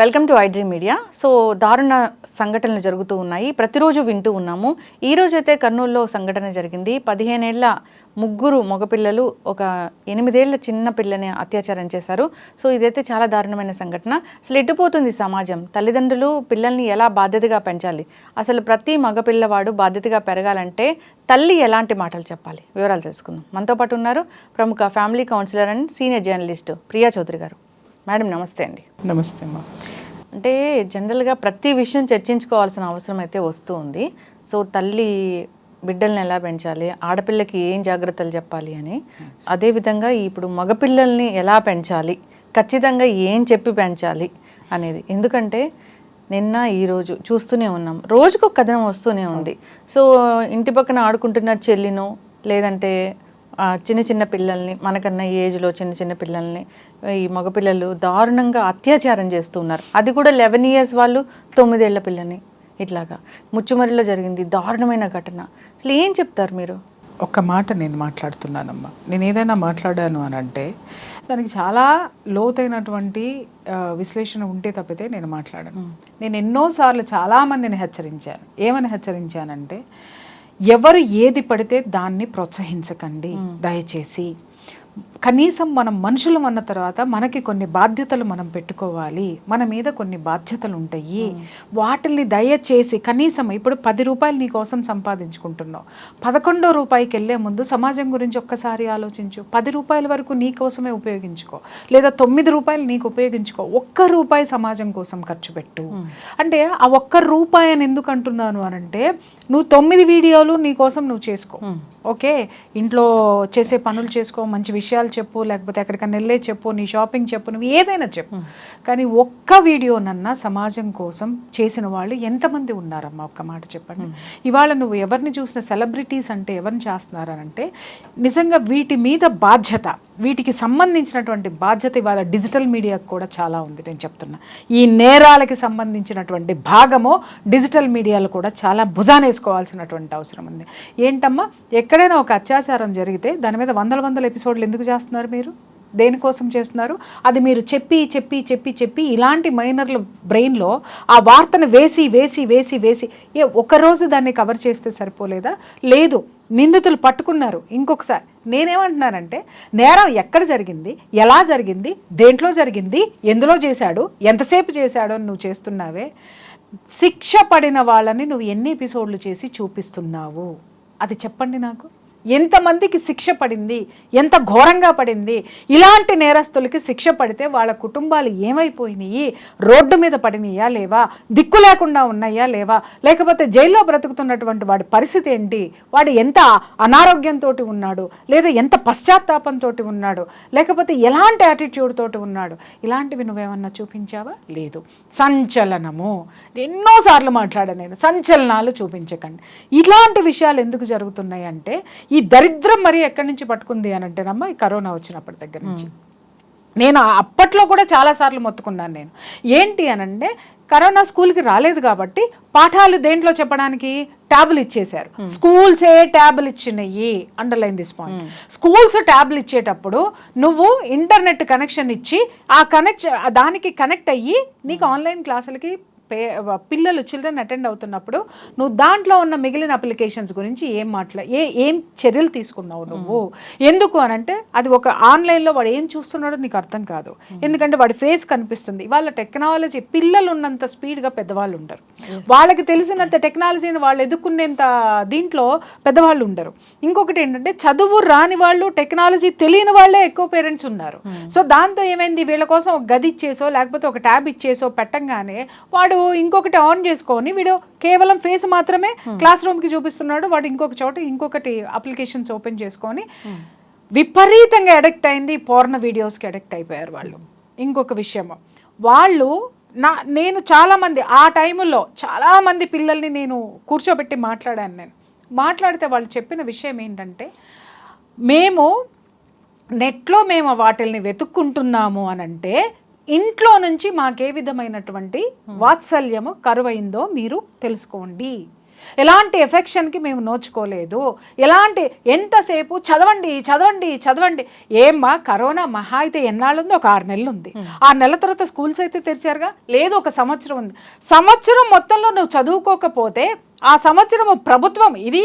Welcome to iDream media. So దారుణ సంఘటనలు జరుగుతూ ఉన్నాయి. ప్రతిరోజు వింటూ ఉన్నాము. ఈ రోజైతే అయితే కర్నూలులో సంఘటన జరిగింది. పదిహేనేళ్ళ ముగ్గురు మగపిల్లలు ఒక ఎనిమిదేళ్ళ చిన్న పిల్లని అత్యాచారం చేశారు. సో ఇదైతే చాలా దారుణమైన సంఘటన. అసలు ఎట్టుపోతుంది సమాజం? తల్లిదండ్రులు పిల్లల్ని ఎలా బాధ్యతగా పెంచాలి? అసలు ప్రతి మగపిల్లవాడు బాధ్యతగా పెరగాలంటే తల్లి ఎలాంటి మాటలు చెప్పాలి? వివరాలు తెలుసుకుందాం. మనతో పాటు ఉన్నారు ప్రముఖ family counsellor and senior journalist Priya Chaudhary garu. Madam నమస్తే అండి. నమస్తే అమ్మా. అంటే జనరల్గా ప్రతి విషయం చర్చించుకోవాల్సిన అవసరం అయితే వస్తూ ఉంది. సో తల్లి బిడ్డల్ని ఎలా పెంచాలి ఆడపిల్లకి ఏం జాగ్రత్తలు చెప్పాలి అని. అదేవిధంగా ఇప్పుడు మగపిల్లల్ని ఎలా పెంచాలి ఖచ్చితంగా ఏం చెప్పి పెంచాలి అనేది. ఎందుకంటే నిన్న ఈరోజు చూస్తూనే ఉన్నాం. రోజుకు కథనం వస్తూనే ఉంది. సో ఇంటి పక్కన ఆడుకుంటున్న చెల్లినో లేదంటే చిన్న చిన్న పిల్లల్ని మనకన్నా ఏజ్లో చిన్న చిన్న పిల్లల్ని ఈ మగపిల్లలు దారుణంగా అత్యాచారం చేస్తున్నారు. అది కూడా లెవెన్ ఇయర్స్ వాళ్ళు తొమ్మిదేళ్ళ పిల్లని ఇట్లాగా. ముచ్చుమరిలో జరిగింది దారుణమైన ఘటన. అసలు ఏం చెప్తారు మీరు? ఒక్క మాట నేను మాట్లాడుతున్నానమ్మా. నేను ఏదైనా మాట్లాడాను అని అంటే దానికి చాలా లోతైనటువంటి విశ్లేషణ ఉంటే తప్పితే నేను మాట్లాడాను. నేను ఎన్నోసార్లు చాలామందిని హెచ్చరించాను. ఏమని హెచ్చరించానంటే ఎవరు ఏది పడితే దాన్ని ప్రోత్సహించకండి. దయచేసి కనీసం మనం మనుషులం అన్న తర్వాత మనకి కొన్ని బాధ్యతలు మనం పెట్టుకోవాలి. మన మీద కొన్ని బాధ్యతలు ఉంటాయి. వాటిల్ని దయచేసి కనీసం ఇప్పుడు పది రూపాయలు నీ కోసం సంపాదించుకుంటున్నావు. పదకొండో రూపాయికి వెళ్ళే ముందు సమాజం గురించి ఒక్కసారి ఆలోచించు. పది రూపాయల వరకు నీ కోసమే ఉపయోగించుకో. లేదా తొమ్మిది రూపాయలు నీకు ఉపయోగించుకో. ఒక్క రూపాయి సమాజం కోసం ఖర్చు పెట్టు. అంటే ఆ ఒక్క రూపాయి అని ఎందుకు అంటున్నాను అనంటే నువ్వు తొమ్మిది వీడియోలు నీ కోసం నువ్వు చేసుకో. ఓకే? ఇంట్లో చేసే పనులు చేసుకో మంచి విషయాలు చెప్పు లేకపోతే ఎక్కడికైనా వెళ్ళే చెప్పు నీ షాపింగ్ చెప్పు నువ్వు ఏదైనా చెప్పు. కానీ ఒక్క వీడియోనన్నా సమాజం కోసం చేసిన వాళ్ళు ఎంతమంది ఉన్నారమ్మా? ఒక్క మాట చెప్పండి. ఇవాళ నువ్వు ఎవరిని చూసిన సెలబ్రిటీస్ అంటే ఎవరిని చేస్తున్నారనంటే నిజంగా వీటి మీద బాధ్యత వీటికి సంబంధించినటువంటి బాధ్యత ఇవాళ డిజిటల్ మీడియాకు కూడా చాలా ఉంది నేను చెప్తున్నా. ఈ నేరాలకి సంబంధించినటువంటి భాగము డిజిటల్ మీడియాలో కూడా చాలా భుజానేసుకోవాల్సినటువంటి అవసరం ఉంది. ఏంటమ్మా? ఎక్కడైనా ఒక అత్యాచారం జరిగితే దాని మీద వందల వందల ఎపిసోడ్లు ఎందుకు చేస్తున్నారు మీరు? దేనికోసం చేస్తున్నారు? అది మీరు చెప్పి చెప్పి చెప్పి చెప్పి ఇలాంటి మైనర్ల బ్రెయిన్లో ఆ వార్తను వేసి వేసి వేసి వేసి ఏ ఒకరోజు దాన్ని కవర్ చేస్తే సరిపోలేదా? లేదు. నిందితులు పట్టుకున్నారు. ఇంకొకసారి నేనేమంటున్నానంటే నేరం ఎక్కడ జరిగింది? ఎలా జరిగింది? దేంట్లో జరిగింది? ఎందులో చేశాడు? ఎంతసేపు చేశాడు అని నువ్వు చేస్తున్నావే? శిక్ష పడిన వాళ్ళని నువ్వు ఎన్ని ఎపిసోడ్లు చేసి చూపిస్తున్నావు? అది చెప్పండి నాకు. ఎంతమందికి శిక్ష పడింది? ఎంత ఘోరంగా పడింది? ఇలాంటి నేరస్తులకి శిక్ష పడితే వాళ్ళ కుటుంబాలు ఏమైపోయినాయి? రోడ్డు మీద పడినాయా లేవా? దిక్కు లేకుండా ఉన్నాయా లేవా? లేకపోతే జైల్లో బ్రతుకుతున్నటువంటి వాడి పరిస్థితి ఏంటి? వాడు ఎంత అనారోగ్యంతో ఉన్నాడు? లేదా ఎంత పశ్చాత్తాపంతో ఉన్నాడు? లేకపోతే ఎలాంటి యాటిట్యూడ్ తోటి ఉన్నాడు? ఇలాంటివి నువ్వేమన్నా చూపించావా? లేదు. సంచలనము. ఎన్నోసార్లు మాట్లాడాను నేను. సంచలనాలు చూపించకండి. ఇలాంటి విషయాలు ఎందుకు జరుగుతున్నాయి అంటే ఈ దరిద్రం మరి ఎక్కడి నుంచి పట్టుకుంది అని అంటేనమ్మా ఈ కరోనా వచ్చినప్పటి దగ్గర నుంచి. నేను అప్పట్లో కూడా చాలాసార్లు మొత్తుకున్నాను నేను. ఏంటి అనంటే కరోనా స్కూల్కి రాలేదు కాబట్టి పాఠాలు దేంట్లో చెప్పడానికి? ట్యాబులు ఇచ్చేశారు. స్కూల్సే ట్యాబులు ఇచ్చినాయి అండర్లైన్ దిస్ పాయింట్. స్కూల్స్ ట్యాబులు ఇచ్చేటప్పుడు నువ్వు ఇంటర్నెట్ కనెక్షన్ ఇచ్చి ఆ కనెక్ట్ దానికి కనెక్ట్ అయ్యి నీకు ఆన్లైన్ క్లాసులకి పే పిల్లలు చిల్డ్రన్ అటెండ్ అవుతున్నప్పుడు నువ్వు దాంట్లో ఉన్న మిగిలిన అప్లికేషన్స్ గురించి ఏం మాట్లా ఏ ఏం చర్యలు తీసుకున్నావు నువ్వు? ఎందుకు అనంటే అది ఒక ఆన్లైన్లో వాడు ఏం చూస్తున్నాడో నీకు అర్థం కాదు. ఎందుకంటే వాడి ఫేస్ కనిపిస్తుంది. వాళ్ళ టెక్నాలజీ పిల్లలు ఉన్నంత స్పీడ్గా పెద్దవాళ్ళు ఉండరు వాళ్ళకి తెలిసినంత టెక్నాలజీని వాళ్ళు ఎదుర్కొనేంత దీంట్లో పెద్దవాళ్ళు ఉండరు. ఇంకొకటి ఏంటంటే చదువు రాని వాళ్ళు టెక్నాలజీ తెలియని వాళ్ళే ఎక్కువ పేరెంట్స్ ఉన్నారు. సో దాంతో ఏమైంది? వీళ్ళ కోసం ఒక గది ఇచ్చేసో లేకపోతే ఒక ట్యాబ్ ఇచ్చేసో పెట్టంగానే వాడు ఇంకొకటి ఆన్ చేసుకొని వీడు కేవలం ఫేస్ మాత్రమే క్లాస్ రూమ్కి చూపిస్తున్నాడు. వాడు ఇంకొక చోట ఇంకొకటి అప్లికేషన్స్ ఓపెన్ చేసుకొని విపరీతంగా అడిక్ట్ అయింది. పోర్న వీడియోస్కి అడిక్ట్ అయిపోయారు వాళ్ళు. ఇంకొక విషయము. వాళ్ళు నా నేను చాలామంది ఆ టైంలో చాలామంది పిల్లల్ని నేను కూర్చోబెట్టి మాట్లాడాను నేను. మాట్లాడితే వాళ్ళు చెప్పిన విషయం ఏంటంటే మేము నెట్లో మేము వాటిల్ని వెతుక్కుంటున్నాము అని అంటే ఇంట్లో నుంచి మాకే విధమైనటువంటి వాత్సల్యము కరువైందో మీరు తెలుసుకోండి. ఎలాంటి ఎఫెక్షన్కి మేము నోచుకోలేదు. ఎలాంటి ఎంతసేపు చదవండి చదవండి చదవండి. ఏమ్మా కరోనా మహా అయితే ఎన్నాళ్ళుంది? ఒక ఆరు నెలలు ఉంది ఆరు నెలల తర్వాత స్కూల్స్ అయితే తెరిచారుగా? లేదు ఒక సంవత్సరం ఉంది. సంవత్సరం మొత్తంలో నువ్వు చదువుకోకపోతే ఆ సంవత్సరము ప్రభుత్వం ఇది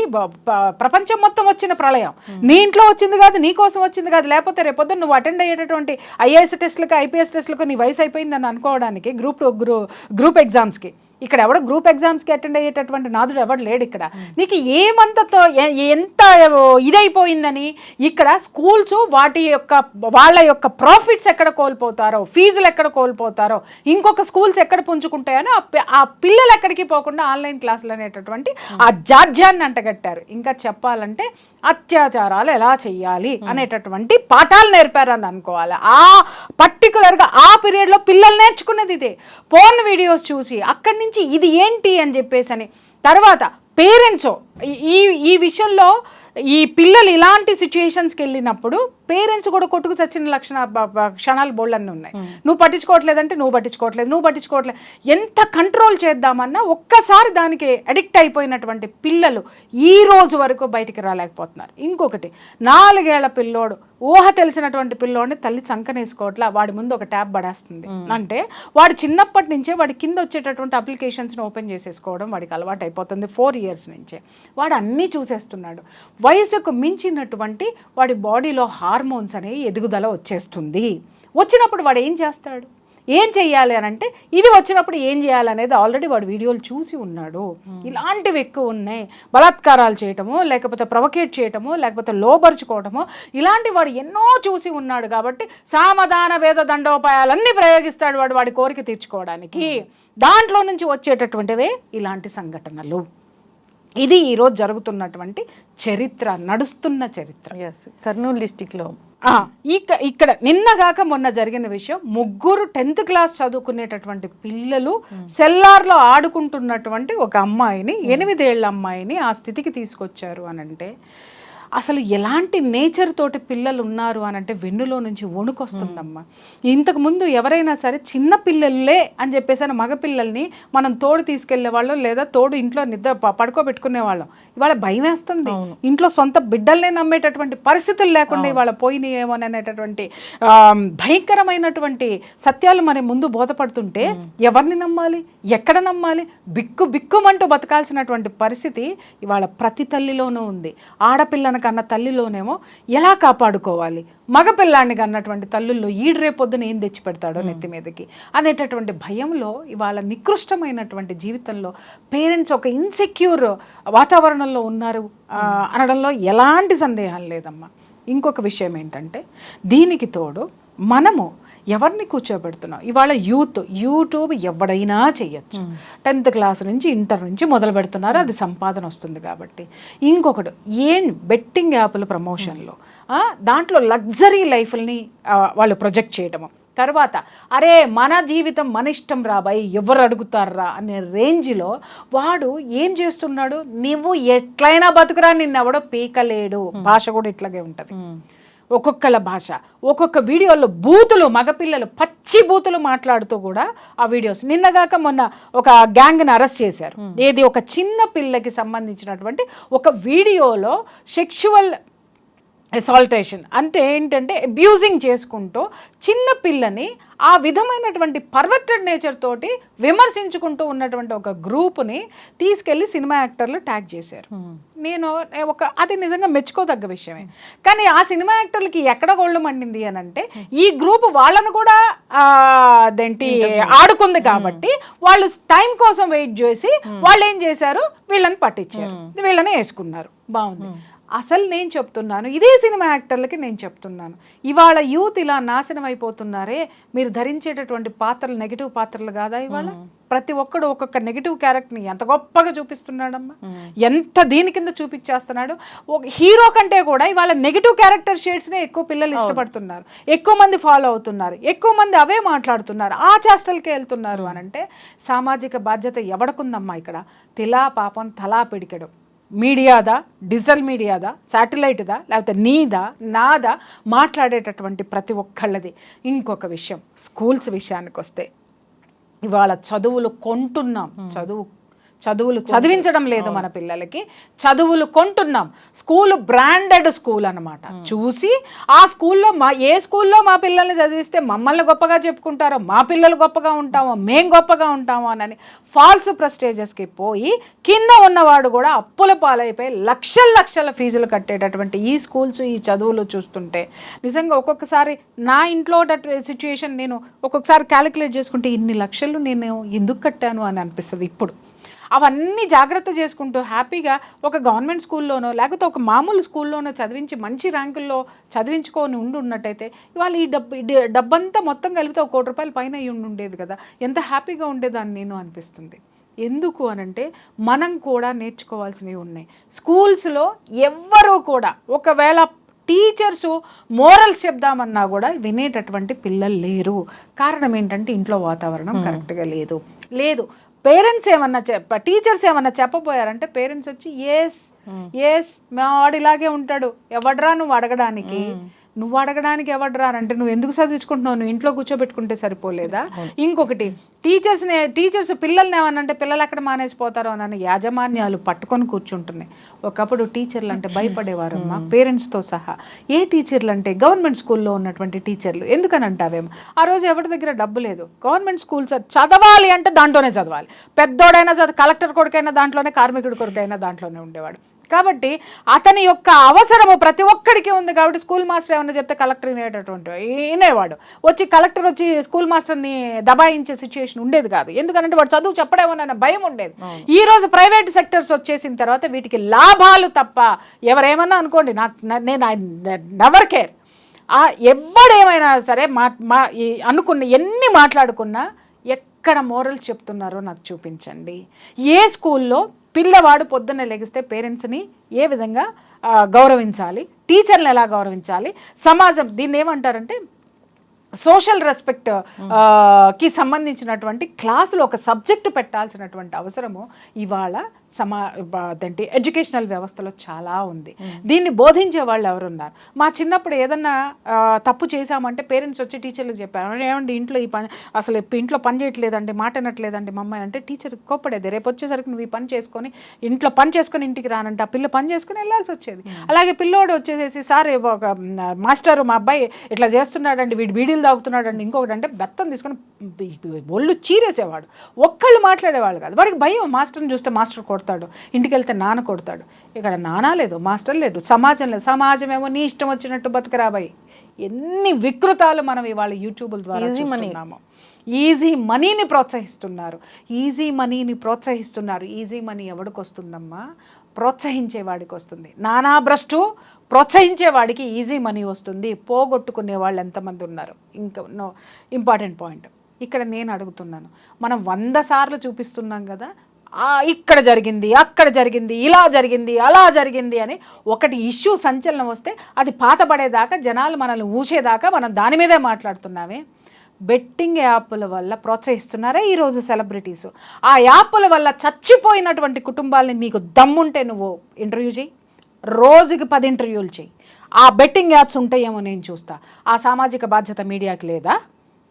ప్రపంచం మొత్తం వచ్చిన ప్రళయం. నీ ఇంట్లో వచ్చింది కాదు నీ కోసం వచ్చింది కాదు లేకపోతే రేపొద్దు నువ్వు అటెండ్ అయ్యేటటువంటి ఐఏఎస్ టెస్ట్లకు ఐపీఎస్ టెస్ట్లకు నీ వయసు అయిపోయిందని అనుకోవడానికి గ్రూప్ గ్రూ గ్రూప్ ఎగ్జామ్స్కి ఇక్కడ ఎవడ గ్రూప్ ఎగ్జామ్స్కి అటెండ్ అయ్యేటటువంటి నాదుడు ఎవడు లేడు ఇక్కడ. నీకు ఏమంతతో ఎంత ఇదైపోయిందని ఇక్కడ స్కూల్స్ వాటి యొక్క వాళ్ళ యొక్క ప్రాఫిట్స్ ఎక్కడ కోల్పోతారో ఫీజులు ఎక్కడ కోల్పోతారో ఇంకొక స్కూల్స్ ఎక్కడ పుంజుకుంటాయనో ఆ పిల్లలు ఎక్కడికి పోకుండా ఆన్లైన్ క్లాసులు అనేటటువంటి ఆ జాడ్యాన్ని అంటగట్టారు. ఇంకా చెప్పాలంటే అత్యాచారాలు ఎలా చెయ్యాలి అనేటటువంటి పాఠాలు నేర్పారని అనుకోవాలి. ఆ పర్టికులర్గా ఆ పీరియడ్లో పిల్లలు నేర్చుకున్నది ఇదే. పోర్న్ వీడియోస్ చూసి అక్కడి నుంచి ఇది ఏంటి అని చెప్పేసి అని తర్వాత పేరెంట్స్ ఈ ఈ విషయంలో ఈ పిల్లలు ఇలాంటి సిచ్యుయేషన్స్కి వెళ్ళినప్పుడు పేరెంట్స్ కూడా కొట్టుకు చచ్చిన లక్షణ క్షణాలు బోళ్ళన్నీ ఉన్నాయి. నువ్వు పట్టించుకోవట్లేదంటే నువ్వు పట్టించుకోవట్లేదు నువ్వు పట్టించుకోవట్లేదు. ఎంత కంట్రోల్ చేద్దామన్నా ఒక్కసారి దానికి అడిక్ట్ అయిపోయినటువంటి పిల్లలు ఈ రోజు వరకు బయటికి రాలేకపోతున్నారు. ఇంకొకటి నాలుగేళ్ళ పిల్లోడు ఊహ తెలిసినటువంటి పిల్లోడిని తల్లి చంకనేసుకోవట్లా వాడి ముందు ఒక ట్యాబ్ పడేస్తుంది. అంటే వాడు చిన్నప్పటి నుంచే వాడి కింద వచ్చేటటువంటి అప్లికేషన్స్ని ఓపెన్ చేసేసుకోవడం వాడికి అలవాటు అయిపోతుంది ఫోర్ ఇయర్స్ నుంచే. వాడు అన్నీ చూసేస్తున్నాడు. వయసుకు మించినటువంటి వాడి బాడీలో హార్మోన్స్ అనేవి ఎదుగుదల వచ్చేస్తుంది. వచ్చినప్పుడు వాడు ఏం చేస్తాడు? ఏం చెయ్యాలి అని అంటే ఇది వచ్చినప్పుడు ఏం చేయాలి అనేది ఆల్రెడీ వాడు వీడియోలు చూసి ఉన్నాడు. ఇలాంటివి ఎక్కువ ఉన్నాయి. బలాత్కారాలు చేయటము లేకపోతే ప్రొవకేట్ చేయటము లేకపోతే లోపరుచుకోవటము ఇలాంటి వాడు ఎన్నో చూసి ఉన్నాడు కాబట్టి సామధాన వేద దండోపాయాలన్నీ ప్రయోగిస్తాడు వాడు వాడి కోరిక తీర్చుకోవడానికి. దాంట్లో నుంచి వచ్చేటటువంటివే ఇలాంటి సంఘటనలు. ఇది ఈరోజు జరుగుతున్నటువంటి చరిత్ర నడుస్తున్న చరిత్ర. కర్నూలు డిస్టిక్లో ఇక్కడ నిన్నగాక మొన్న జరిగిన విషయం ముగ్గురు టెన్త్ క్లాస్ చదువుకునేటటువంటి పిల్లలు సెల్లార్లో ఆడుకుంటున్నటువంటి ఒక అమ్మాయిని ఎనిమిదేళ్ళ అమ్మాయిని ఆ స్థితికి తీసుకొచ్చారు అని అంటే అసలు ఎలాంటి నేచర్ తోటి పిల్లలు ఉన్నారు అని అంటే వెన్నులో నుంచి వణుకొస్తుందమ్మా. ఇంతకు ముందు ఎవరైనా సరే చిన్న పిల్లలే అని చెప్పేసి అని మగ పిల్లల్ని మనం తోడు తీసుకెళ్ళే వాళ్ళం లేదా తోడు ఇంట్లో నిద్ర పడుకోబెట్టుకునే వాళ్ళం. ఇవాళ భయం వేస్తుంది ఇంట్లో సొంత బిడ్డల్నే నమ్మేటటువంటి పరిస్థితులు లేకుండా ఇవాళ పోయినాయేమో అనేటటువంటి ఆ, భయంకరమైనటువంటి సత్యాలు మన ముందు బోధపడుతుంటే ఎవరిని నమ్మాలి? ఎక్కడ నమ్మాలి? బిక్కు బిక్కుమంటూ బతకాల్సినటువంటి పరిస్థితి ఇవాళ ప్రతి తల్లిలోనూ ఉంది. ఆడపిల్లను కన్న తల్లిలోనేమో ఎలా కాపాడుకోవాలి? మగపిల్లాన్ని కన్నటువంటి తల్లుల్లో ఈడు రేపొద్దున ఏం తెచ్చి పెడతాడో నెత్తి మీదకి? అనేటటువంటి భయంలో ఇవాళ నికృష్టమైనటువంటి జీవితంలో పేరెంట్స్ ఒక ఇన్సెక్యూర్ వాతావరణంలో ఉన్నారు. అనడంలో ఎలాంటి సందేహం లేదమ్మా. ఇంకొక విషయం ఏంటంటే దీనికి తోడు మనము ఎవరిని కూర్చోబెడుతున్నాం ఇవాళ యూత్ యూట్యూబ్ ఎవడైనా చేయొచ్చు టెన్త్ క్లాస్ నుంచి ఇంటర్ నుంచి మొదలు పెడుతున్నారు అది సంపాదన వస్తుంది కాబట్టి. ఇంకొకటి ఏం బెట్టింగ్ యాప్ల ప్రమోషన్లో? ఆ, దాంట్లో లగ్జరీ లైఫ్ని వాళ్ళు ప్రొజెక్ట్ చేయడము. తర్వాత అరే మన జీవితం మన ఇష్టం రాబాయి ఎవరు అడుగుతారా అనే రేంజ్లో వాడు ఏం చేస్తున్నాడు? నువ్వు ఎట్లయినా బతుకురా నిన్నెవడో పీకలేడు. భాష కూడా ఇట్లాగే ఉంటుంది. ఒక్కొక్కల భాష ఒక్కొక్క వీడియోలో బూతులు మగపిల్లలు పచ్చి బూతులు మాట్లాడుతూ కూడా ఆ వీడియోస్. నిన్నగాక మొన్న ఒక గ్యాంగ్ని అరెస్ట్ చేశారు. ఏది ఒక చిన్న పిల్లకి సంబంధించినటువంటి ఒక వీడియోలో సెక్షువల్ అసాల్టేషన్ అంటే ఏంటంటే అబ్యూజింగ్ చేసుకుంటూ చిన్న పిల్లని ఆ విధమైనటువంటి పర్వెక్టెడ్ నేచర్ తోటి విమర్శించుకుంటూ ఉన్నటువంటి ఒక గ్రూప్ని తీసుకెళ్ళి సినిమా యాక్టర్లు ట్యాగ్ చేశారు. నేను ఒక అది నిజంగా మెచ్చుకోదగ్గ విషయమే. కానీ ఆ సినిమా యాక్టర్లకి ఎక్కడ గోళ్ళు మండింది అని అంటే ఈ గ్రూప్ వాళ్ళను కూడా అదేంటి ఆడుకుంది కాబట్టి వాళ్ళు టైం కోసం వెయిట్ చేసి వాళ్ళు ఏం చేశారు? వీళ్ళని పట్టించారు. వీళ్ళని వేసుకున్నారు. బాగుంది. అసలు నేను చెప్తున్నాను ఇదే సినిమా యాక్టర్లకి నేను చెప్తున్నాను. ఇవాళ యూత్ ఇలా నాశనం అయిపోతున్నారే మీరు ధరించేటటువంటి పాత్రలు నెగిటివ్ పాత్రలు కాదా ఇవాళ? ప్రతి ఒక్కడు ఒక్కొక్క నెగిటివ్ క్యారెక్టర్ని ఎంత గొప్పగా చూపిస్తున్నాడమ్మా? ఎంత దీని కింద చూపించేస్తున్నాడు? ఒక హీరో కంటే కూడా ఇవాళ నెగిటివ్ క్యారెక్టర్ షేడ్స్నే ఎక్కువ పిల్లలు ఇష్టపడుతున్నారు. ఎక్కువ మంది ఫాలో అవుతున్నారు. ఎక్కువ మంది అవే మాట్లాడుతున్నారు. ఆ చేష్టలకే వెళ్తున్నారు అని అంటే సామాజిక బాధ్యత ఎవడకుందమ్మా ఇక్కడ? తిలా పాపం తలా పిడికెడు. మీడియాదా? డిజిటల్ మీడియాదా? శాటిలైట్దా లేకపోతే నీదా? నాదా? మాట్లాడేటటువంటి ప్రతి ఒక్కళ్ళది. ఇంకొక విషయం స్కూల్స్ విషయానికి వస్తే ఇవాళ చదువులు కొంటున్నాం. చదువు చదువులు చదివించడం లేదు మన పిల్లలకి. చదువులు కొంటున్నాం. స్కూల్ బ్రాండెడ్ స్కూల్ అన్నమాట. చూసి ఆ స్కూల్లో మా ఏ స్కూల్లో మా పిల్లల్ని చదివిస్తే మమ్మల్ని గొప్పగా చెప్పుకుంటారో మా పిల్లలు గొప్పగా ఉంటామో మేం గొప్పగా ఉంటామో అని ఫాల్స్ ప్రెస్టేజెస్కి పోయి కింద ఉన్నవాడు కూడా అప్పుల పాలైపోయి లక్షల లక్షల ఫీజులు కట్టేటటువంటి ఈ స్కూల్స్ ఈ చదువులు చూస్తుంటే నిజంగా ఒక్కొక్కసారి నా ఇంట్లో సిచ్యుయేషన్ నేను ఒక్కొక్కసారి క్యాలిక్యులేట్ చేసుకుంటే ఇన్ని లక్షలు నేను ఎందుకు కట్టాను అని అనిపిస్తుంది ఇప్పుడు. అవన్నీ జాగ్రత్త చేసుకుంటూ హ్యాపీగా ఒక గవర్నమెంట్ స్కూల్లోనో లేకపోతే ఒక మామూలు స్కూల్లోనో చదివించి మంచి ర్యాంకుల్లో చదివించుకొని ఉండి ఉన్నట్టయితే ఇవాళ ఈ డబ్బు డబ్బంతా మొత్తం కలిపితే ఒక కోటి రూపాయల పైన అయ్యి ఉండి ఉండేది కదా. ఎంత హ్యాపీగా ఉండేదాన్ని నేను అనిపిస్తుంది. ఎందుకు అనంటే మనం కూడా నేర్చుకోవాల్సినవి ఉన్నాయి. స్కూల్స్లో ఎవ్వరూ కూడా ఒకవేళ టీచర్స్ మోరల్స్ చెప్దామన్నా కూడా వినేటటువంటి పిల్లలు లేరు. కారణం ఏంటంటే ఇంట్లో వాతావరణం కరెక్ట్గా లేదు. లేదు. పేరెంట్స్ ఏమన్నా చెప్ప టీచర్స్ ఏమన్నా చెప్పబోయారంటే పేరెంట్స్ వచ్చి ఎస్ ఎస్ మా వాడు ఇలాగే ఉంటాడు. ఎవడ్రా నువ్వు అడగడానికి? నువ్వు అడగడానికి ఎవడ్రా అంటే నువ్వు ఎందుకు చదివించుకుంటున్నావు? నువ్వు ఇంట్లో కూర్చోబెట్టుకుంటే సరిపోలేదా? ఇంకొకటి టీచర్స్ని టీచర్స్ పిల్లల్ని ఏమనంటే పిల్లలు ఎక్కడ మానేసిపోతారో అని యాజమాన్యాలు పట్టుకొని కూర్చుంటున్నాయి. ఒకప్పుడు టీచర్లు అంటే భయపడేవారు అమ్మా పేరెంట్స్తో సహా. ఏ టీచర్లు అంటే గవర్నమెంట్ స్కూల్లో ఉన్నటువంటి టీచర్లు. ఎందుకని అంటావేమో ఆ రోజు ఎవరి దగ్గర డబ్బు లేదు? గవర్నమెంట్ స్కూల్స్ చదవాలి అంటే దాంట్లోనే చదవాలి. పెద్దోడైనా కలెక్టర్ కొడుకైనా దాంట్లోనే కార్మికుడి కొడుకైనా దాంట్లోనే ఉండేవాడు. కాబట్టి అతని యొక్క అవసరము ప్రతి ఒక్కడికి ఉంది కాబట్టి స్కూల్ మాస్టర్ ఏమన్నా చెప్తే కలెక్టర్ వినేటటువంటి వినేవాడు. వచ్చి కలెక్టర్ వచ్చి స్కూల్ మాస్టర్ని దబాయించే సిచ్యుయేషన్ ఉండేది కాదు. ఎందుకంటే వాడు చదువు చెప్పడేమోనన్న భయం ఉండేది. ఈ రోజు ప్రైవేట్ సెక్టర్స్ వచ్చేసిన తర్వాత వీటికి లాభాలు తప్ప ఎవరేమన్నా అనుకోండి నాకు నేను నెవర్ కేర్ ఆ ఎవడేమైనా సరే మా అనుకున్న ఎన్ని మాట్లాడుకున్నా ఎక్కడ మోరల్స్ చెప్తున్నారో నాకు చూపించండి. ఏ స్కూల్లో పిల్లవాడు పొద్దున్న లెగిస్తే పేరెంట్స్ని ఏ విధంగా గౌరవించాలి? టీచర్ని ఎలా గౌరవించాలి? సమాజం దీన్ని ఏమంటారంటే సోషల్ రెస్పెక్ట్కి సంబంధించినటువంటి క్లాసులో ఒక సబ్జెక్టు పెట్టాల్సినటువంటి అవసరము ఇవాళ సమా అదేంటి ఎడ్యుకేషనల్ వ్యవస్థలో చాలా ఉంది. దీన్ని బోధించే వాళ్ళు ఎవరున్నారు? మా చిన్నప్పుడు ఏదన్నా తప్పు చేశామంటే పేరెంట్స్ వచ్చి టీచర్లకు చెప్పారు. ఏమండి ఇంట్లో ఈ పని అసలు ఇంట్లో పని చేయట్లేదండి మాట వినట్లేదండి మా అమ్మాయి అంటే టీచర్ కోప్పడేది. రేపు వచ్చేసరికి నువ్వు ఈ పని చేసుకొని ఇంట్లో పని చేసుకొని ఇంటికి రానంటే ఆ పిల్ల పని చేసుకొని వెళ్ళాల్సి వచ్చేది. అలాగే పిల్లోడు వచ్చేసేసి సార్ ఒక మాస్టర్ మా అబ్బాయి ఇట్లా చేస్తున్నాడండి వీడు బీడీలు తాగుతున్నాడండి ఇంకొకటి అంటే బెత్తం తీసుకొని ఒళ్ళు చీరేసేవాడు. ఒక్కళ్ళు మాట్లాడేవాళ్ళు కాదు. వాడికి భయం మాస్టర్ని చూస్తే మాస్టర్ కొడతాడు. ఇంటికి వెళ్తే నాన్న కొడతాడు. ఇక్కడ నాన్న లేదు మాస్టర్ లేదు సమాజం లేదు. సమాజం ఏమో నీ ఇష్టం వచ్చినట్టు బతకరాబాయి ఎన్ని వికృతాలు మనం ఇవాళ యూట్యూబ్ ద్వారా. చూస్తున్నాము. ఈజీ మనీని ప్రోత్సహిస్తున్నారు. ఈజీ మనీని ప్రోత్సహిస్తున్నారు. ఈజీ మనీ ఎవడికి వస్తుందమ్మా ప్రోత్సహించే వాడికి వస్తుంది. నానా భ్రష్టు ప్రోత్సహించే వాడికి ఈజీ మనీ వస్తుంది. పోగొట్టుకునే వాళ్ళు ఎంతమంది ఉన్నారు? ఇంకా నో ఇంపార్టెంట్ పాయింట్ ఇక్కడ నేను అడుగుతున్నాను. మనం వంద సార్లు చూపిస్తున్నాం కదా ఇక్కడ జరిగింది అక్కడ జరిగింది ఇలా జరిగింది అలా జరిగింది అని ఒకటి ఇష్యూ సంచలనం వస్తే అది పాతపడేదాకా జనాలు మనల్ని ఊసేదాకా మనం దాని మీదే మాట్లాడుతున్నామే. బెట్టింగ్ యాప్ల వల్ల ప్రోత్సహిస్తున్నారే ఈరోజు సెలబ్రిటీస్? ఆ యాప్ల వల్ల చచ్చిపోయినటువంటి కుటుంబాలని నీకు దమ్ముంటే నువ్వు ఇంటర్వ్యూ చేయి రోజుకి పది ఇంటర్వ్యూలు చేయి ఆ బెట్టింగ్ యాప్స్ ఉంటాయేమో నేను చూస్తా. ఆ సామాజిక బాధ్యత మీడియాకి లేదా?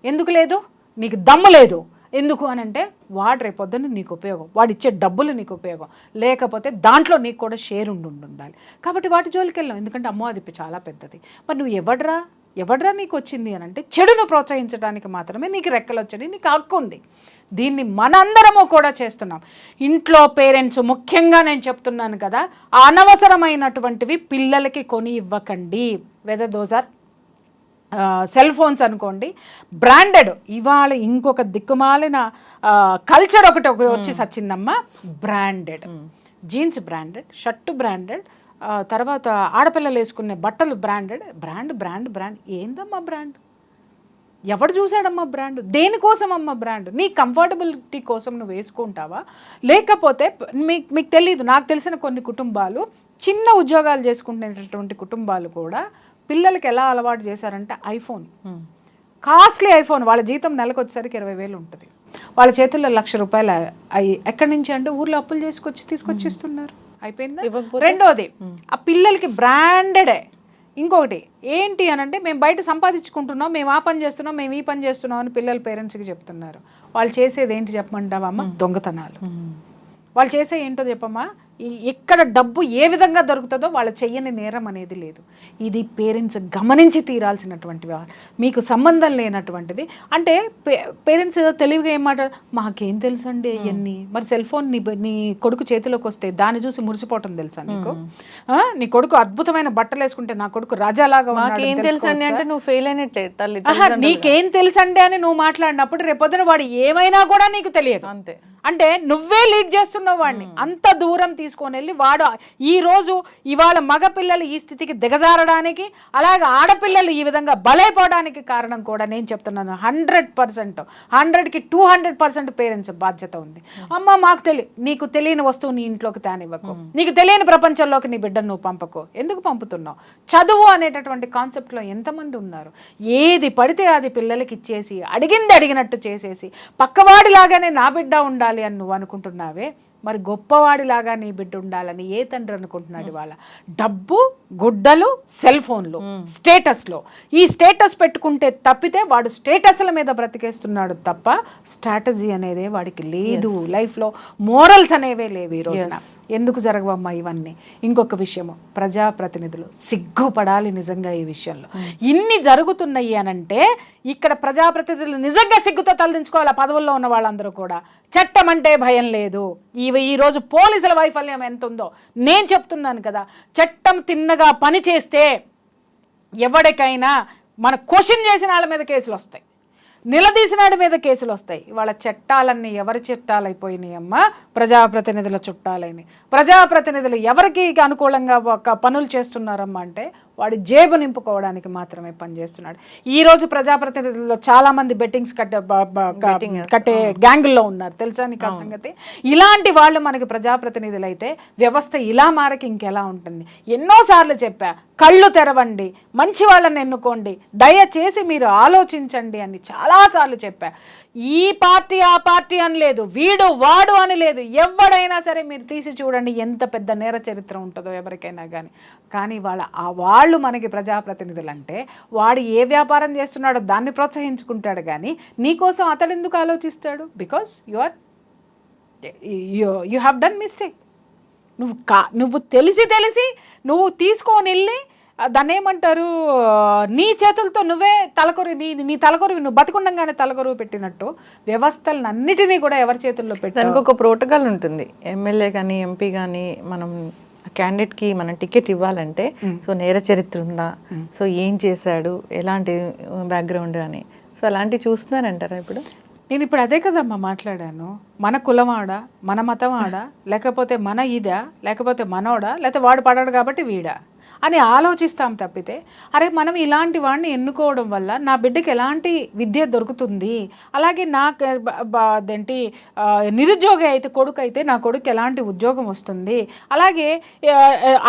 ఎందుకు లేదు? నీకు దమ్ము లేదు. ఎందుకు అని అంటే వాడు రేపొద్దున నీకు ఉపయోగం వాడు ఇచ్చే డబ్బులు నీకు ఉపయోగం. లేకపోతే దాంట్లో నీకు కూడా షేర్ ఉండి ఉండాలి. కాబట్టి వాటి జోలికి వెళ్ళాం. ఎందుకంటే అమ్మో అది చాలా పెద్దది. మరి నువ్వు ఎవడరా? ఎవడరా నీకు వచ్చింది అని అంటే చెడును ప్రోత్సహించడానికి మాత్రమే నీకు రెక్కలు వచ్చాయి నీకు హక్కు ఉంది. దీన్ని మనందరము కూడా చేస్తున్నాం. ఇంట్లో పేరెంట్స్ ముఖ్యంగా నేను చెప్తున్నాను కదా అనవసరమైనటువంటివి పిల్లలకి కొని ఇవ్వకండి. Whether those are cell phones అనుకోండి. బ్రాండెడ్ ఇవాళ ఇంకొక దిక్కుమాలిన కల్చర్ ఒకటి ఒక వచ్చి సచ్చిందమ్మా. Branded jeans branded shirt branded తర్వాత ఆడపిల్లలు వేసుకునే బట్టలు బ్రాండెడ్ బ్రాండ్ బ్రాండ్ బ్రాండ్ ఏందమ్మా బ్రాండ్ ఎవడు చూశాడమ్మా బ్రాండ్ దేనికోసం అమ్మా బ్రాండ్ నీ కంఫర్టబిలిటీ కోసం నువ్వు వేసుకుంటావా? లేకపోతే మీకు మీకు తెలియదు నాకు తెలిసిన కొన్ని కుటుంబాలు చిన్న ఉద్యోగాలు చేసుకునేటటువంటి కుటుంబాలు కూడా పిల్లలకి ఎలా అలవాటు చేశారంటే ఐఫోన్. Costly iPhone. వాళ్ళ జీతం నెలకు వచ్చేసరికి ఇరవై వేలు ఉంటుంది. వాళ్ళ చేతుల్లో లక్ష రూపాయలు అయి ఎక్కడి నుంచి అంటే ఊర్లో అప్పులు చేసుకొచ్చి తీసుకొచ్చి ఇస్తున్నారు అయిపోయిందా? రెండోది ఆ పిల్లలకి బ్రాండెడే ఇంకొకటి ఏంటి అని అంటే మేము బయట సంపాదించుకుంటున్నాం మేము ఆ పని చేస్తున్నాం మేము ఈ పని చేస్తున్నాం అని పిల్లల పేరెంట్స్కి చెప్తున్నారు. వాళ్ళు చేసేది ఏంటి చెప్పమంటావా అమ్మ? దొంగతనాలు. వాళ్ళు చేసే ఏంటో చెప్పమ్మా? ఎక్కడ డబ్బు ఏ విధంగా దొరుకుతుందో వాళ్ళు చెయ్యని నేరం అనేది లేదు. ఇది పేరెంట్స్ గమనించి తీరాల్సినటువంటి మీకు సంబంధం లేనటువంటిది. అంటే పేరెంట్స్ తెలివిగా ఏం మాట మాకేం తెలుసండి అవన్నీ మరి సెల్ ఫోన్ నీ నీ కొడుకు చేతిలోకి వస్తే దాన్ని చూసి మురిసిపోవటం తెలుసా నీకు? ఆ? నీ కొడుకు అద్భుతమైన బట్టలు వేసుకుంటే నా కొడుకు రాజాలాగా మాకేం? అంటే నువ్వు ఫెయిల్ అయినట్టే తల్లి నీకేం తెలుసండి అని నువ్వు మాట్లాడినప్పుడు రేపొద్దున వాడు ఏమైనా కూడా నీకు తెలియదు. అంతే. అంటే నువ్వే లీడ్ చేస్తున్నావు వాడిని. అంత దూరం తీసుకొని వెళ్ళి వాడు ఈ రోజు ఇవాళ మగ పిల్లలు ఈ స్థితికి దిగజారడానికి అలాగే ఆడపిల్లలు ఈ విధంగా బలైపోవడానికి కారణం కూడా నేను చెప్తున్నాను. హండ్రెడ్ పర్సెంట్ హండ్రెడ్కి టూ హండ్రెడ్ పర్సెంట్ పేరెంట్స్ బాధ్యత ఉంది. అమ్మ మాకు తెలి నీకు తెలియని వస్తువు నీ ఇంట్లోకి తేనివ్వకు. నీకు తెలియని ప్రపంచంలోకి నీ బిడ్డను నువ్వు పంపకు. ఎందుకు పంపుతున్నావు? చదువు అనేటటువంటి కాన్సెప్ట్లో ఎంతమంది ఉన్నారు? ఏది పడితే అది పిల్లలకి ఇచ్చేసి అడిగింది అడిగినట్టు చేసేసి పక్కవాడిలాగానే నా బిడ్డ ఉండాలి అని నువ్వు అనుకుంటున్నావే మరి గొప్పవాడిలాగా నీ బిడ్డ ఉండాలని ఏ తండ్రి అనుకుంటున్నాడు వాళ్ళ డబ్బు గుడ్డలు సెల్ ఫోన్లు స్టేటస్లో. ఈ స్టేటస్ పెట్టుకుంటే తప్పితే వాడు స్టేటస్ల మీద బ్రతికేస్తున్నాడు తప్ప స్ట్రాటజీ అనేదే వాడికి లేదు. లైఫ్లో మోరల్స్ అనేవే లేవు ఈ రోజున. ఎందుకు జరగవమ్మా ఇవన్నీ? ఇంకొక విషయము. ప్రజాప్రతినిధులు సిగ్గుపడాలి నిజంగా ఈ విషయంలో. ఇన్ని జరుగుతున్నాయి అనంటే ఇక్కడ ప్రజాప్రతినిధులు నిజంగా సిగ్గుతో తలదించుకోవాలి పదవుల్లో ఉన్న వాళ్ళందరూ కూడా? చట్టం అంటే భయం లేదు. ఈ ఇవి ఈరోజు పోలీసుల వైఫల్యం ఎంత ఉందో నేను చెప్తున్నాను కదా. చట్టం తిన్నగా పని చేస్తే ఎవరికైనా మన క్వశ్చన్ చేసిన వాళ్ళ మీద కేసులు వస్తాయి. నిలదీసినాడి మీద కేసులు వస్తాయి. వాళ్ళ చట్టాలన్నీ ఎవరి చట్టాలైపోయినాయమ్మా? ప్రజాప్రతినిధుల చుట్టాలని ప్రజాప్రతినిధులు ఎవరికి అనుకూలంగా ఒక పనులు చేస్తున్నారమ్మా అంటే వాడి జేబు నింపుకోవడానికి మాత్రమే పనిచేస్తున్నాడు. ఈ రోజు ప్రజాప్రతినిధుల్లో చాలా మంది బెట్టింగ్స్ కట్టే కట్టే గ్యాంగుల్లో ఉన్నారు. తెలుసా నీకు ఆ సంగతి? ఇలాంటి వాళ్ళు మనకి ప్రజాప్రతినిధులు అయితే వ్యవస్థ ఇలా మారకి ఇంకెలా ఉంటుంది? ఎన్నోసార్లు చెప్పా కళ్ళు తెరవండి మంచి వాళ్ళని ఎన్నుకోండి దయచేసి మీరు ఆలోచించండి అని చాలాసార్లు చెప్పా. ఈ పార్టీ ఆ పార్టీ అని లేదు. వీడు వాడు అని లేదు. ఎవడైనా సరే మీరు తీసి చూడండి ఎంత పెద్ద నేర చరిత్ర ఉంటుందో ఎవరికైనా కానీ కానీ వాళ్ళ ఆ వాళ్ళు మనకి ప్రజాప్రతినిధులు అంటే వాడు ఏ వ్యాపారం చేస్తున్నాడో దాన్ని ప్రోత్సహించుకుంటాడు కానీ నీకోసం అతడు ఎందుకు ఆలోచిస్తాడు? Because you are you have done mistake నువ్వు కా నువ్వు తెలిసి తెలిసి నువ్వు తీసుకొని వెళ్ళి దాన్ని ఏమంటారు నీ చేతులతో నువ్వే తలకొరి నీ నీ తలకొరివి నువ్వు బతికుండంగానే తలకొరువు పెట్టినట్టు వ్యవస్థలను అన్నిటినీ కూడా ఎవరి చేతుల్లో పెట్టావు? దానికి ఒక ప్రోటోకాల్ ఉంటుంది. ఎమ్మెల్యే కానీ ఎంపీ కానీ మనం క్యాండిడేట్కి మనం టికెట్ ఇవ్వాలంటే సో నేర చరిత్ర ఉందా? సో ఏం చేశాడు? ఎలాంటి బ్యాక్గ్రౌండ్ అని? సో అలాంటివి చూస్తున్నారంటారా ఇప్పుడు? నేను ఇప్పుడు అదే కదమ్మా మాట్లాడాను. మన కులమాడా మన మతమాడా లేకపోతే మన ఇదా లేకపోతే మనోడా లేకపోతే వాడు పడాడు కాబట్టి వీడా? అని ఆలోచిస్తాం తప్పితే అరే మనం ఇలాంటి వాడిని ఎన్నుకోవడం వల్ల నా బిడ్డకి ఎలాంటి విద్య దొరుకుతుంది? అలాగే బ- అదేంటి నిరుద్యోగి అయితే కొడుకు అయితే నా కొడుకు ఎలాంటి ఉద్యోగం వస్తుంది? అలాగే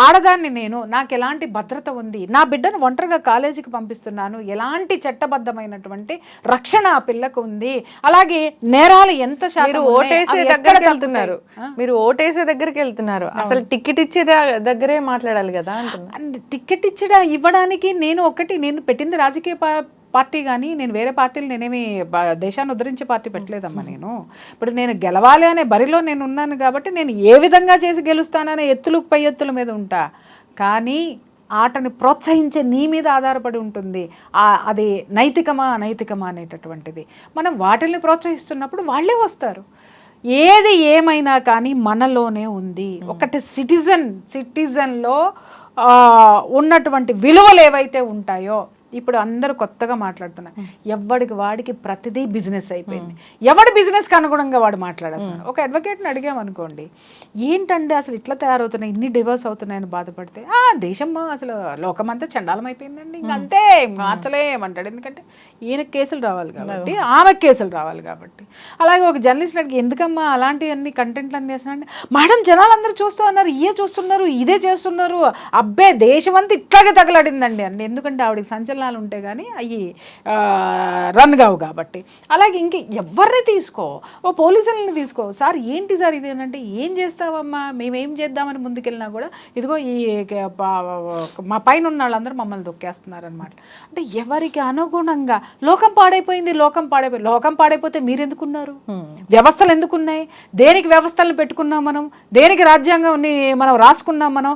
ఆడదాన్ని నేను నాకు ఎలాంటి భద్రత ఉంది? నా బిడ్డను ఒంటరిగా కాలేజీకి పంపిస్తున్నాను. ఎలాంటి చట్టబద్ధమైనటువంటి రక్షణ ఆ పిల్లకు ఉంది? అలాగే నేరాలు ఎంత శాతం మీరు ఓటేసే దగ్గరికి? వెళ్తున్నారు? మీరు ఓటేసే దగ్గరికి వెళ్తున్నారు. అసలు టికెట్ ఇచ్చే దగ్గరే మాట్లాడాలి కదా అండ్ టికెట్ ఇచ్చడా ఇవ్వడానికి నేను ఒకటి నేను పెట్టింది రాజకీయ పా- పార్టీ కానీ నేను వేరే పార్టీలు నేనేమి దేశాన్ని ఉద్ధరించే పార్టీ పెట్టలేదమ్మా నేను. ఇప్పుడు నేను గెలవాలి అనే బరిలో నేను ఉన్నాను కాబట్టి నేను ఏ విధంగా చేసి గెలుస్తాననే ఎత్తులు పై ఎత్తుల మీద ఉంటా. కానీ ఆటని ప్రోత్సహించే నీ మీద ఆధారపడి ఉంటుంది. అది నైతికమా అనైతికమా అనేటటువంటిది. మనం వాటిని ప్రోత్సహిస్తున్నప్పుడు వాళ్ళే వస్తారు. ఏది ఏమైనా కానీ మనలోనే ఉంది. ఒకటి సిటిజన్ సిటిజన్లో ఉన్నటువంటి విలువలు ఏవైతే ఉంటాయో ఇప్పుడు అందరూ కొత్తగా మాట్లాడుతున్నారు ఎవడికి వాడికి ప్రతిదీ బిజినెస్ అయిపోయింది. ఎవడి బిజినెస్కి అనుగుణంగా వాడు మాట్లాడేస్తున్నారు ఒక అడ్వకేట్ని అడిగామనుకోండి ఏంటండి అసలు ఇట్లా తయారవుతున్నాయి? ఇన్ని డివోర్స్ అవుతున్నాయని బాధపడితే ఆ దేశం అసలు లోకమంతా చండాలం అయిపోయిందండి ఇంక అంతే మార్చలేమంటాడు ఎందుకంటే ఈయన కేసులు రావాలి కాబట్టి ఆమె కేసులు రావాలి కాబట్టి. అలాగే ఒక జర్నలిస్ట్ అడిగి ఎందుకమ్మా అలాంటివన్నీ కంటెంట్లు అన్ని చేస్తున్నాడు మేడం జనాలు అందరూ చూస్తూ ఉన్నారు. ఇయే చూస్తున్నారు ఇదే చేస్తున్నారు. అబ్బే దేశం అంతా ఇట్లాగే తగలడిందండి అండి. ఎందుకంటే ఆవిడకి సంచలనం అంచనాలు ఉంటే కానీ అవి రన్ కావు కాబట్టి. అలాగే ఇంక ఎవరిని తీసుకో ఓ పోలీసులను తీసుకో. సార్ ఏంటి సార్ ఇది? అంటే ఏం చేస్తావమ్మా? మేమేం చేద్దామని ముందుకెళ్ళినా కూడా ఇదిగో ఈ మా పైన ఉన్న వాళ్ళందరూ మమ్మల్ని దొక్కేస్తున్నారు అనమాట అంటే ఎవరికి అనుగుణంగా లోకం పాడైపోయింది లోకం పాడైపోయింది లోకం పాడైపోతే మీరెందుకున్నారు? వ్యవస్థలు ఎందుకున్నాయి? దేనికి వ్యవస్థలను పెట్టుకున్నాం మనం? దేనికి రాజ్యాంగాన్ని మనం రాసుకున్నాం మనం?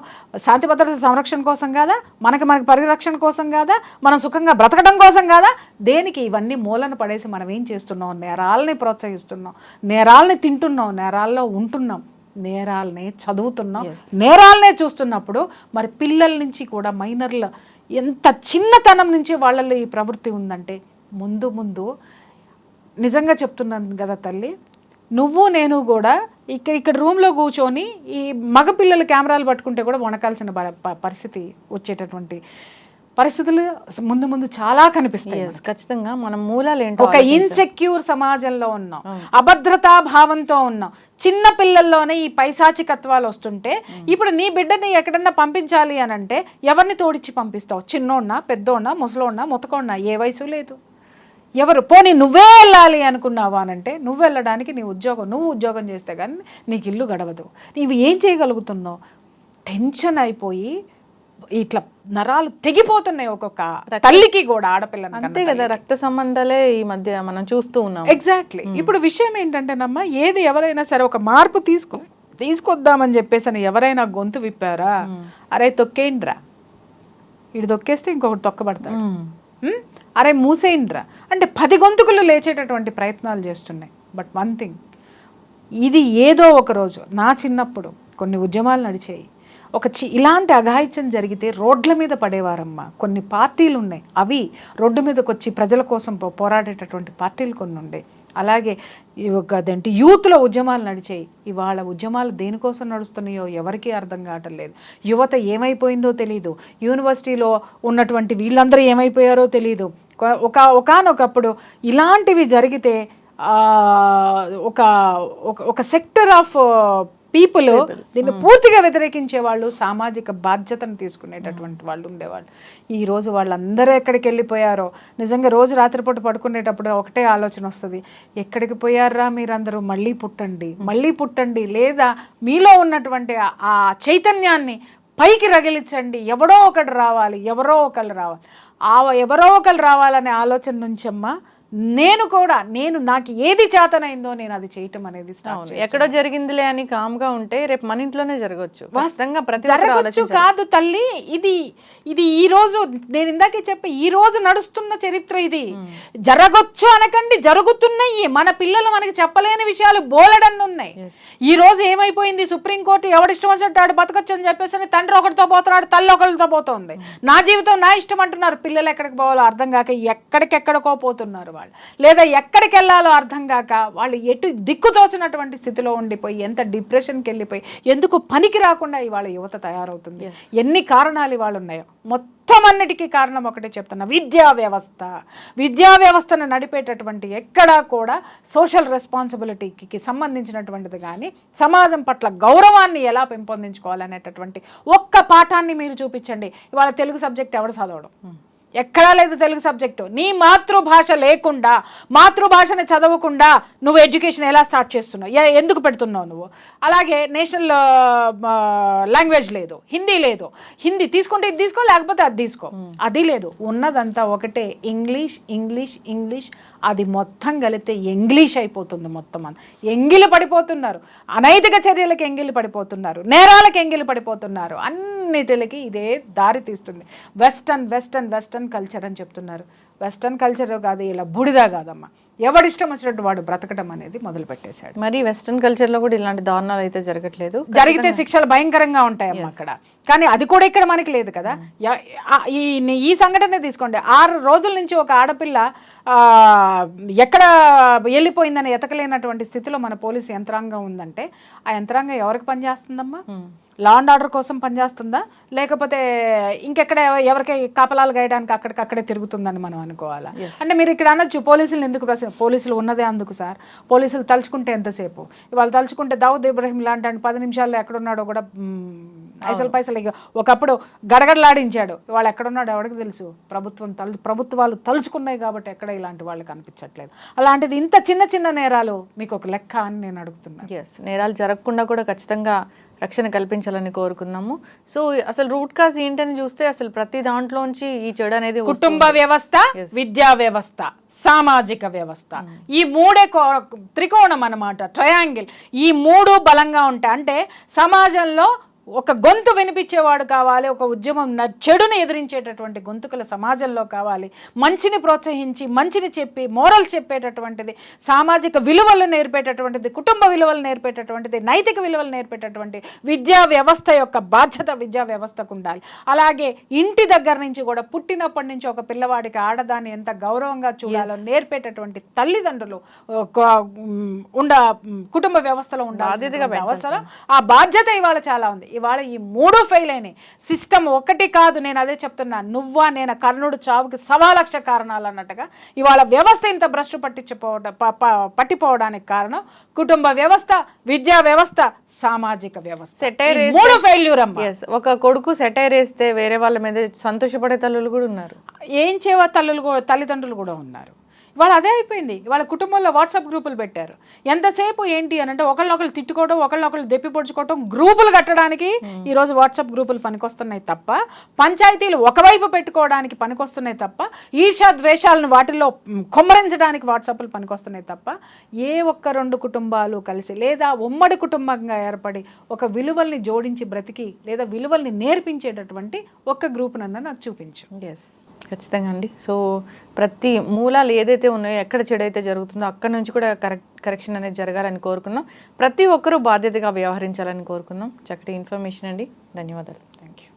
శాంతి భద్రత సంరక్షణ కోసం కాదా? మనకి మనకి పరిరక్షణ కోసం కాదా? మనం సుఖంగా బ్రతకడం కోసం కాదా? దేనికి ఇవన్నీ మూలన పడేసి మనం ఏం చేస్తున్నాం? నేరాలని ప్రోత్సహిస్తున్నాం. నేరాలని తింటున్నాం. నేరాల్లో ఉంటున్నాం. నేరాలనే చదువుతున్నాం. నేరాలనే చూస్తున్నప్పుడు మరి పిల్లల నుంచి కూడా మైనర్ల ఎంత చిన్నతనం నుంచి వాళ్ళలో ఈ ప్రవృత్తి ఉందంటే ముందు ముందు నిజంగా చెప్తున్నాను కదా తల్లి నువ్వు నేను కూడా ఇక్కడ ఇక్కడ రూమ్లో కూర్చొని ఈ మగ పిల్లలు కెమెరాలు పట్టుకుంటే కూడా వణకాల్సిన పరిస్థితి వచ్చేటటువంటి పరిస్థితులు ముందు ముందు చాలా కనిపిస్తాయి ఖచ్చితంగా మనం మూలాలు ఏంటో ఒక ఇన్సెక్యూర్ సమాజంలో ఉన్నాం. అభద్రతా భావంతో ఉన్నాం. చిన్న పిల్లల్లోనే ఈ పైశాచికత్వాలు వస్తుంటే ఇప్పుడు నీ బిడ్డని ఎక్కడన్నా పంపించాలి అని అంటే ఎవరిని తోడిచ్చి పంపిస్తావు? చిన్నోన్నా పెద్దోన్నా ముసలోన్నా ముతకోన్నా ఏ వయసు లేదు. ఎవరు? పోనీ నువ్వే వెళ్ళాలి అనుకున్నావా అనంటే నువ్వు వెళ్ళడానికి నీ ఉద్యోగం నువ్వు ఉద్యోగం చేస్తే కానీ నీకు ఇల్లు గడవదు. నీవు ఏం చేయగలుగుతున్నావు? టెన్షన్ అయిపోయి ఇట్లా నరాలు తెగిపోతున్నాయి ఒక్కొక్క తల్లికి కూడా ఆడపిల్లని అంతే కదా రక్త సంబంధాలే ఈ మధ్య మనం చూస్తూ ఉన్నాం. ఎగ్జాక్ట్లీ ఇప్పుడు విషయం ఏంటంటేనమ్మా ఏది ఎవరైనా సరే ఒక మార్పు తీసుకో తీసుకొద్దామని చెప్పేసి అని ఎవరైనా గొంతు విప్పారా అరే తొక్కేయండిరా ఇటు తొక్కేస్తే ఇంకొకటి తొక్కబడతాడు. అరే మూసేయండిరా. అంటే పది గొంతుకులు లేచేటటువంటి ప్రయత్నాలు చేస్తున్నాయి. బట్ వన్ థింగ్ ఇది ఏదో ఒక రోజు నా చిన్నప్పుడు కొన్ని ఉద్యమాలు నడిచాయి. ఒక చి ఇలాంటి అఘాయిత్యం జరిగితే రోడ్ల మీద పడేవారమ్మా. కొన్ని పార్టీలు ఉన్నాయి అవి రోడ్డు మీదకి వచ్చి ప్రజల కోసం పో- పోరాడేటటువంటి పార్టీలు కొన్ని ఉండేవి అలాగే ఈ ఒక అదేంటి యూత్లో ఉద్యమాలు నడిచాయి ఇవాళ ఉద్యమాలు దేనికోసం నడుస్తున్నాయో ఎవరికీ అర్థం కావటం లేదు. యువత ఏమైపోయిందో తెలియదు యూనివర్సిటీలో ఉన్నటువంటి వీళ్ళందరూ ఏమైపోయారో తెలియదు ఒక ఒకానొకప్పుడు ఇలాంటివి జరిగితే ఒక ఒక- ఒక సెక్టర్ ఆఫ్ పీపుల్ దీన్ని పూర్తిగా వ్యతిరేకించే వాళ్ళు సామాజిక బాధ్యతను తీసుకునేటటువంటి వాళ్ళు ఉండేవాళ్ళు. ఈ రోజు వాళ్ళందరూ ఎక్కడికి వెళ్ళిపోయారో? నిజంగా రోజు రాత్రిపూట పడుకునేటప్పుడు ఒకటే ఆలోచన వస్తుంది. ఎక్కడికి పోయారా మీరందరూ? మళ్ళీ పుట్టండి. మళ్ళీ పుట్టండి. లేదా మీలో ఉన్నటువంటి ఆ- చైతన్యాన్ని పైకి రగిలించండి. ఎవడో ఒకడు రావాలి. ఎవరో ఒకళ్ళు రావాలి. ఆ ఎవరో ఒకళ్ళు రావాలనే ఆలోచన నుంచి అమ్మా నేను కూడా నేను నాకు ఏది చేతనైందో నేను అది చేయటం అనేది ఎక్కడో జరిగిందిలే అని కామ్గా ఉంటే రేపు మన ఇంట్లోనే జరగవచ్చు ఆలోచించాలి. కాదు తల్లి ఇది ఇది ఈ రోజు నేను ఇందాకే చెప్పి ఈ రోజు నడుస్తున్న చరిత్ర ఇది. జరగొచ్చు అనకండి జరుగుతున్నాయి. మన పిల్లలు మనకి చెప్పలేని విషయాలు బోలెడన్ని ఉన్నాయి. ఈ రోజు ఏమైపోయింది? సుప్రీంకోర్టు ఎవడిష్టం వచ్చినట్టు ఆడు బతకచ్చు అని చెప్పేసి అని తండ్రి ఒకరితో పోతున్నాడు తల్లి ఒకరితో పోతుంది. నా జీవితం నా ఇష్టం అంటున్నారు. పిల్లలు ఎక్కడికి పోవాలో అర్థం కాక ఎక్కడికెక్కడికో పోతున్నారు వాళ్ళు. లేదా ఎక్కడికి వెళ్ళాలో అర్థం కాక వాళ్ళు ఎటు దిక్కు తోచినటువంటి స్థితిలో ఉండిపోయి ఎంత డిప్రెషన్కి వెళ్ళిపోయి ఎందుకు పనికి రాకుండా ఇవాళ యువత తయారవుతుంది? ఎన్ని కారణాలు ఇవాళ ఉన్నాయో? మొత్తం అన్నిటికీ కారణం ఒకటే చెప్తున్నా. విద్యా వ్యవస్థ. విద్యా వ్యవస్థను నడిపేటటువంటి ఎక్కడా కూడా సోషల్ రెస్పాన్సిబిలిటీకి సంబంధించినటువంటిది కానీ సమాజం పట్ల గౌరవాన్ని ఎలా పెంపొందించుకోవాలనేటటువంటి ఒక్క పాఠాన్ని మీరు చూపించండి. ఇవాళ తెలుగు సబ్జెక్ట్ ఎవడు చదవడం? ఎక్కడా లేదు తెలుగు సబ్జెక్టు. నీ మాతృభాష లేకుండా మాతృభాషని చదవకుండా నువ్వు ఎడ్యుకేషన్ ఎలా స్టార్ట్ చేస్తున్నావు? ఎందుకు పెడుతున్నావు నువ్వు? అలాగే నేషనల్ లాంగ్వేజ్ లేదు హిందీ లేదు. హిందీ తీసుకుంటే ఇది తీసుకో లేకపోతే అది తీసుకో. అది లేదు. ఉన్నదంతా ఒకటే. ఇంగ్లీష్ ఇంగ్లీష్ ఇంగ్లీష్ అది మొత్తం కలిపితే ఇంగ్లీష్ అయిపోతుంది మొత్తం అంత. ఎంగిలి పడిపోతున్నారు. అనైతిక చర్యలకు ఎంగిలి పడిపోతున్నారు. నేరాలకు ఎంగిలి పడిపోతున్నారు. అన్నిటికి ఇదే దారి తీస్తుంది. వెస్టర్న్ వెస్టర్న్ వెస్టర్న్ కల్చర్ అని చెప్తున్నారు. వెస్టర్న్ కల్చర్ కాదు ఇలా బూడిదా కాదమ్మా. ఎవడిష్టం వచ్చినట్టు వాడు బ్రతకడం అనేది మొదలు పెట్టేశాడు మరి వెస్ట్రన్ కల్చర్లో కూడా ఇలాంటి దారుణాలు అయితే జరగట్లేదు. జరిగితే శిక్షలు భయంకరంగా ఉంటాయమ్మా అక్కడ. కానీ అది కూడా ఇక్కడ మనకి లేదు కదా. ఆ- ఈ ఈ సంఘటన తీసుకోండి. ఆరు రోజుల నుంచి ఒక ఆడపిల్ల ఎక్కడ వెళ్ళిపోయిందని ఎతకలేనటువంటి స్థితిలో మన పోలీసు యంత్రాంగం ఉందంటే ఆ యంత్రాంగం ఎవరికి పనిచేస్తుందమ్మా? లా అండ్ ఆర్డర్ కోసం పనిచేస్తుందా? లేకపోతే ఇంకెక్కడ ఎవ- ఎవరికి కాపలాలు గాయడానికి అక్కడికక్కడే తిరుగుతుందని మనం అనుకోవాలా? అంటే మీరు ఇక్కడ అనొచ్చు పోలీసులు ఎందుకు ప్రశ్న పోలీసులు ఉన్నదే అందుకు సార్. పోలీసులు తలుచుకుంటే ఎంతసేపు? ఇవాళ తలుచుకుంటే దావుద్ ఇబ్రహీం లాంటి పది నిమిషాల్లో ఎక్కడున్నాడో కూడా పైసలు పైసలు ఒకప్పుడు గడగడలాడించాడు ఇవాళ ఎక్కడున్నాడో ఎవరికి తెలుసు? ప్రభుత్వం తలు ప్రభుత్వాలు తలుచుకున్నాయి కాబట్టి ఎక్కడ ఇలాంటి వాళ్ళు కనిపించట్లేదు. అలాంటిది ఇంత చిన్న చిన్న నేరాలు మీకు ఒక లెక్క అని నేను అడుగుతున్నాను ఎస్ నేరాలు జరగకుండా కూడా ఖచ్చితంగా రక్షణ కల్పించాలని కోరుకున్నాము సో అసలు రూట్ కాజ్ ఏంటని చూస్తే అసలు ప్రతి దాంట్లోంచి ఈ చెడు అనేది. కుటుంబ వ్యవస్థ విద్యా వ్యవస్థ సామాజిక వ్యవస్థ. ఈ మూడే కో- త్రికోణం అన్నమాట ట్రయాంగిల్ ఈ మూడు బలంగా ఉంటాయి. అంటే సమాజంలో ఒక గొంతు వినిపించేవాడు కావాలి ఒక ఉద్యమం న- చెడుని ఎదిరించేటటువంటి గొంతుకల సమాజంలో కావాలి. మంచిని ప్రోత్సహించి మంచిని చెప్పి మోరల్స్ చెప్పేటటువంటిది సామాజిక విలువలు నేర్పేటటువంటిది కుటుంబ విలువలు నేర్పేటటువంటిది నైతిక విలువలు నేర్పేటటువంటి విద్యా వ్యవస్థ యొక్క బాధ్యత విద్యా వ్యవస్థకు ఉండాలి. అలాగే ఇంటి దగ్గర నుంచి కూడా పుట్టినప్పటి నుంచి ఒక పిల్లవాడికి ఆడదాన్ని ఎంత గౌరవంగా చూడాలో నేర్పేటటువంటి తల్లిదండ్రులు ఉండ కుటుంబ వ్యవస్థలో ఉండాలి అవసరం. ఆ బాధ్యత ఇవాళ చాలా ఉంది. ఇవాళ ఈ మూడు ఫెయిల్ అయినాయి. సిస్టమ్ ఒకటి కాదు నేను అదే చెప్తున్నా. నువ్వా నేను కర్ణుడు చావుకి సవా లక్ష కారణాలు అన్నట్టుగా ఇవాళ వ్యవస్థ ఇంత భ్రష్టు పట్టించిపోవడం పట్టిపోవడానికి కారణం కుటుంబ వ్యవస్థ విద్యా వ్యవస్థ సామాజిక వ్యవస్థ. మూడు ఫెయిల్యూర్ ఒక కొడుకు సెటైర్ వేస్తే వేరే వాళ్ళ మీద సంతోషపడే తల్లులు కూడా ఉన్నారు. ఏం చేయవో తల్లులు తల్లిదండ్రులు కూడా ఉన్నారు. ఇవాళ అదే అయిపోయింది. వాళ్ళ కుటుంబంలో వాట్సాప్ గ్రూపులు పెట్టారు. ఎంతసేపు ఏంటి అని అంటే ఒకళ్ళొకళ్ళు తిట్టుకోవడం ఒకళ్ళొకళ్ళు దెప్పి పొడుచుకోవడం గ్రూపులు కట్టడానికి ఈ రోజు వాట్సాప్ గ్రూపులు పనికొస్తున్నాయి తప్ప పంచాయతీలు ఒకవైపు పెట్టుకోవడానికి పనికొస్తున్నాయి తప్ప ఈర్షా ద్వేషాలను వాటిల్లో కొమ్మరించడానికి వాట్సాప్లు పనికొస్తున్నాయి తప్ప ఏ ఒక్క రెండు కుటుంబాలు కలిసి లేదా ఉమ్మడి కుటుంబంగా ఏర్పడి ఒక విలువల్ని జోడించి బ్రతికి లేదా విలువల్ని నేర్పించేటటువంటి ఒక్క గ్రూప్ నన్ను నాకు చూపించు. ఎస్ ఖచ్చితంగా అండి. సో ప్రతి మూలాలు ఏదైతే ఉన్నాయో ఎక్కడ చెడు అయితే జరుగుతుందో అక్కడ నుంచి కూడా కరెక్ట్ కరెక్షన్ అనేది జరగాలని కోరుకున్నాం. ప్రతి ఒక్కరూ బాధ్యతగా వ్యవహరించాలని కోరుకున్నాం. చక్కటి ఇన్ఫర్మేషన్ అండి. ధన్యవాదాలు. Thank you